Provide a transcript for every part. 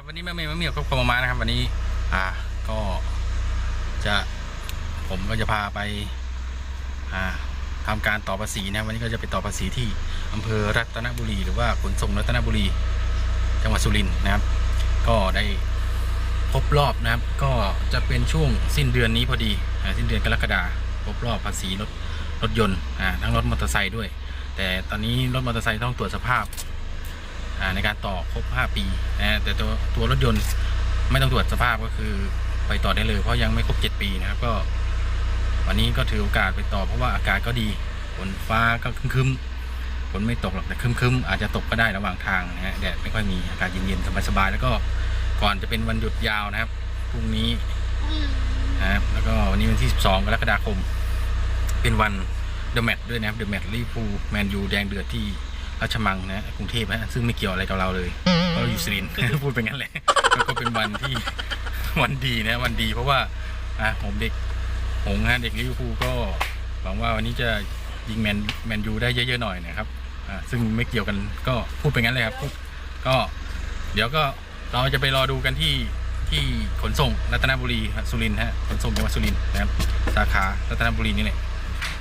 ครับวันนี้แม่เมย์แม่เหมียวครอบครัวมานะครับ วันนี้ อ่า ก็จะ ผมก็จะพาไป อ่าทำการต่อภาษีนะวันนี้ก็จะไปต่อภาษีที่อำเภอรัตนบุรี หรือว่าขนส่งรัตนบุรี จังหวัดสุรินทร์นะครับ ก็ได้ครบรอบนะครับ ก็จะเป็นช่วงสิ้นเดือนนี้พอดีสิ้นเดือนกรกฎาครบรอบภาษีรถรถยนต์อ่าทั้งรถมอเตอร์ไซค์ด้วย แต่ตอนนี้รถมอเตอร์ไซค์ต้องตรวจสภาพ ในการต่อครบ 5 ปีนะแต่ตัวตัวรถยนต์ไม่ต้องตรวจสภาพก็คือไปต่อได้เลย เพราะยังไม่ครบ 7 ปีนะครับ ก็วันนี้ก็ถือโอกาสไปต่อเพราะว่าอากาศก็ดีฝนฟ้าก็คึ้มๆฝนไม่ตกหรอกแต่คึ้มๆอาจจะตกก็ได้ระหว่างทางนะฮะแดดไม่ค่อยมีอากาศเย็นๆสบายๆแล้วก็ก่อนจะเป็นวันหยุดยาวนะครับพรุ่งนี้นะครับแล้วก็วันนี้วันที่ 12 กรกฎาคม เป็นวันเดอะแมตช์ด้วยนะครับเดอะแมตช์ลิฟูแมนยูแดงเดือดที่ ราชมังนะกรุงเทพนะซึ่งไม่เกี่ยวอะไรกับเราเลยเพราะเราอยู่สุรินทร์พูดไปงั้นแหละแล้วก็เป็นวันที่วันดีนะวันดี เพราะว่าอะผมเด็กหงส์ฮะเด็กลิเวอร์พูลก็หวังว่าวันนี้จะยิงแมนแมนยูได้เยอะๆหน่อยนะครับอ่าซึ่งไม่เกี่ยวกันก็พูดไปงั้นเลยครับพูดก็เดี๋ยวก็เราจะไปรอดูกันที่ที่ขนส่งรัตนบุรีสุรินทร์ฮะขนส่งจังหวัดสุรินทร์นะครับสาขารัตนบุรีนี่แหละ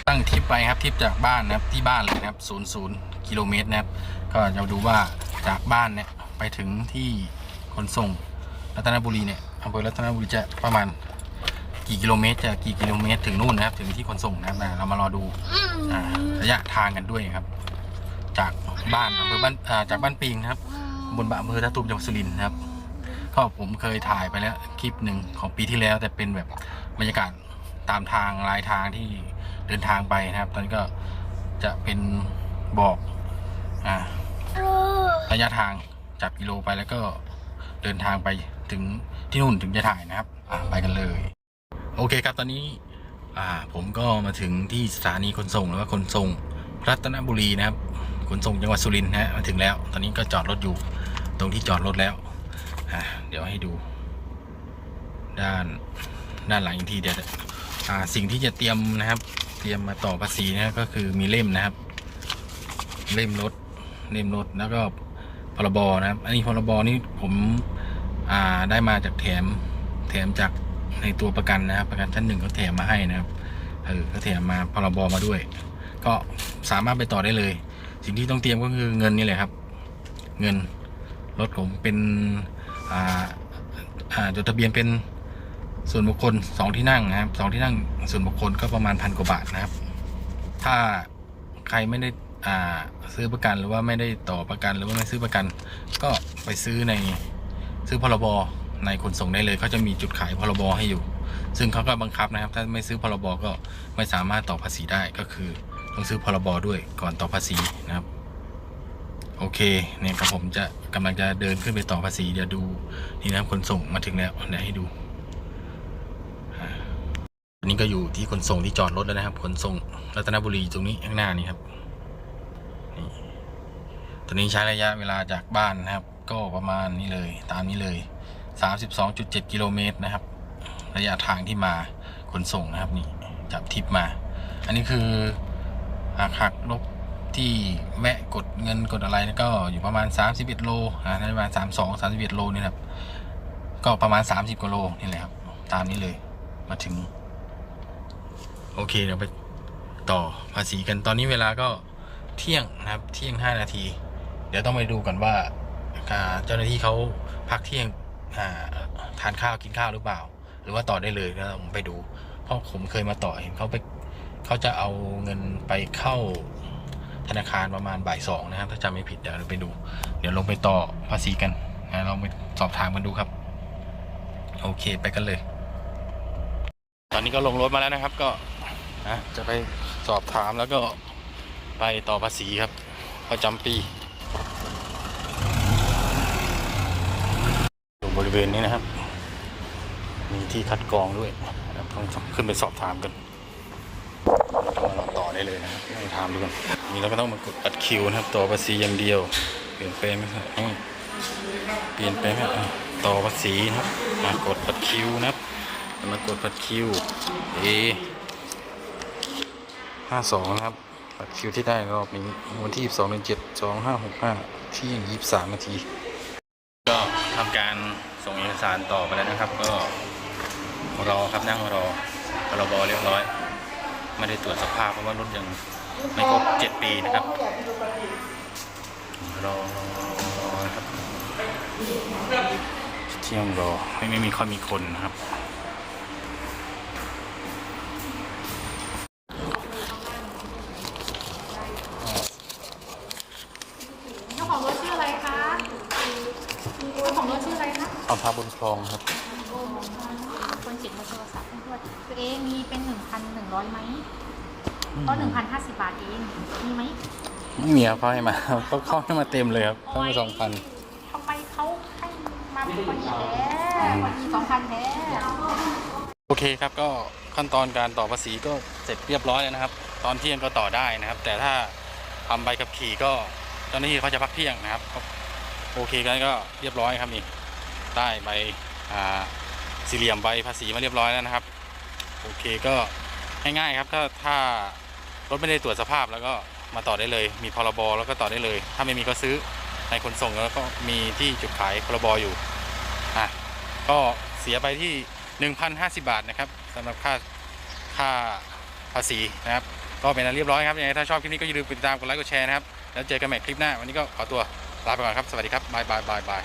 ตั้งทริปไปครับทริปจากบ้านนะครับที่บ้านเลยนะครับศูนย์ศูนย์กิโลเมตรนะครับ ก็จะดูว่าจากบ้านเนี่ยไปถึงที่ขนส่งรัตนบุรีเนี่ยอำเภอรัตนบุรีจะประมาณกี่กิโลเมตรจะกี่กิโลเมตรถึงนู่นนะครับ ถึงที่ขนส่งนะครับอ่าเรามารอดูระยะทางกันด้วยครับ จากบ้านอำเภอบ้านจากบ้านปิงนะครับบนบะอำเภอท่าตูมจังหวัดสุรินทร์นะครับก็ผมเคยถ่ายไปแล้วคลิปหนึ่งของปีที่แล้ว แต่เป็นแบบบรรยากาศตามทางลายทางที่ เดินทางไปนะครับ ตอนนี้ก็จะเป็นบอกอ่าระยะทางจับกิโลไปแล้วก็เดินทางไปถึงที่นู่นถึงจะถ่ายนะครับอ่าไปกันเลย โอเคครับตอนนี้อ่าผมก็มาถึงที่สถานีขนส่งหรือว่าขนส่งรัตนบุรีนะครับขนส่งจังหวัดสุรินทร์นะฮะมาถึงแล้ว ตอนนี้ก็จอดรถอยู่ตรงที่จอดรถแล้วอะเดี๋ยวให้ดู ด้านด้านหลังอีกทีเดี๋ยวอ่าสิ่งที่จะเตรียมนะครับ เตรียมมาต่อภาษีนะก็คือมีเล่มนะครับ เล่มรถเล่มรถแล้วก็พรบนะครับ อันนี้พรบนี่ผมอ่าได้มาจากแถมแถมจากในตัวประกันนะครับ ประกันชั้นหนึ่งเขาแถมมาให้นะครับเออเขาแถมมาพรบมาด้วย ก็สามารถไปต่อได้เลย สิ่งที่ต้องเตรียมก็คือเงินนี่แหละครับ เงินรถผมเป็นอ่าอ่าจดทะเบียนเป็น ส่วนบุคคลสองที่นั่งนะครับสองที่นั่งส่วนบุคคลก็ประมาณพันกว่าบาทนะครับ ถ้าใครไม่ได้อ่าซื้อประกันหรือว่าไม่ได้ต่อประกันหรือว่าไม่ซื้อประกัน ก็ไปซื้อในซื้อพรบในขนส่งได้เลยเขาจะมีจุดขายพรบให้อยู่ ซึ่งเขาก็บังคับนะครับ ถ้าไม่ซื้อพรบก็ไม่สามารถต่อภาษีได้ก็คือต้องซื้อพรบด้วยก่อนต่อภาษีนะครับ โอเคเนี่ยครับผมจะกำลังจะเดินขึ้นไปต่อภาษีเดี๋ยวดูนี่นะขนส่งมาถึงแล้วเดี๋ยวให้ดู อันนี้ก็อยู่ที่ขนส่งที่จอดรถแล้วนะครับขนส่งรัตนบุรีตรงนี้ข้างหน้านี่ครับนี่ตอนนี้ใช้ระยะเวลาจากบ้านนะครับ ก็ประมาณนี้เลย ตามนี้เลย 32.7 กิโลเมตรนะครับ ระยะทางที่มาขนส่งนะครับนี่จับทิปมา อันนี้คือหักหักลบที่แวะกดเงินกดอะไรก็อยู่ประมาณ 31 โลอ่านะประมาณ 32 31 โลนี่ครับ ก็ประมาณ 30กว่าโลนี่แหละครับ ตามนี้เลยมาถึง โอเคเดี๋ยวไปต่อภาษีกันตอนนี้เวลาก็เที่ยงนะครับ เที่ยง5นาที เดี๋ยวต้องไปดูกันว่าเจ้าหน้าที่เขาพักเที่ยงทานข้าวกินข้าวหรือเปล่า หรือว่าต่อได้เลยก็ผมไปดู เพราะผมเคยมาต่อเห็นเขาไปเขาจะเอาเงินไปเข้าธนาคารประมาณบ่ายสองนะครับถ้าจำไม่ผิดเดี๋ยวเราไปดู เดี๋ยวลงไปต่อภาษีกันนะลองไปสอบถามกันดูครับ โอเคไปกันเลย ตอนนี้ก็ลงรถมาแล้วนะครับ ก็ นะจะไปสอบถามแล้วก็ไปต่อภาษีครับ ประจำปีอยู่บริเวณนี้นะครับ มีที่คัดกรองด้วยต้องขึ้นไปสอบถามกันเราต้องมาต่อได้เลยนะครับลองถามดูกันนี่เราก็ต้องมากดอัดคิวนะครับ ต่อภาษีอย่างเดียว เปลี่ยนแปลงไหมครับเปลี่ยนแปลงไหมอะต่อภาษีนะครับ มากดอัดคิวนะครับมากดอัดคิวเอ ห้าสองนะครับอัดคิวที่ได้รอบนี้วันที่สองเดือนเจ็ดสองห้าหกห้าที่ยี่สิบสามนาที ก็ททำการส่งเอกสารต่อไปแล้วนะครับ ก็รอครับนั่งรอพรบเรียบร้อย ไม่ได้ตรวจสภาพเพราะว่ารถยังไม่ครบ7ปีนะครับรอรอครับเที่ยงรอไม่ไม่มีค่อยมีคนนะครับ ออะไรคะเอาพาบนคลองครับ คนเขียนบนโทรศัพท์ให้ด้วยตัวเองมีเป็นหนึ่งพันหนึ่งร้อยไหมก็หนึ่งพันห้าสิบบาทเองมีไหมไม่มีครับเขาให้มาเขาเขาให้มาเต็มเลยครับเขาให้สองพันทำไมเขาให้มาเป็นคนแท้คนมีสองพันแท้โอเคครับก็ขั้นตอนการต่อภาษีก็เสร็จเรียบร้อยแล้วนะครับ ตอนเที่ยงก็ต่อได้นะครับ แต่ถ้าทำใบขับขี่ก็เจ้าหน้าที่เขาจะพักเที่ยงนะครับก็โอเคกันก็เรียบร้อยครับนี่ ได้ใบสี่เหลี่ยมใบภาษีมาเรียบร้อยแล้วนะครับ โอเคก็ง่ายๆครับ ถ้าถ้ารถไม่ได้ตรวจสภาพแล้วก็มาต่อได้เลย มีพรบแล้วก็ต่อได้เลย ถ้าไม่มีก็ซื้อในขนส่งแล้วก็มีที่จุดขายพรบอยู่อะก็เสียไปที่ 1,050 บาทนะครับสำหรับค่าค่าภาษีนะครับ ก็เป็นอันเรียบร้อยครับยังไงถ้าชอบคลิปนี้ก็อย่าลืมกดติดตามกดไลค์กดแชร์นะครับ แล้วเจอกันใหม่คลิปหน้า วันนี้ก็ขอตัวลาไปก่อนครับ สวัสดีครับบายบายบายบาย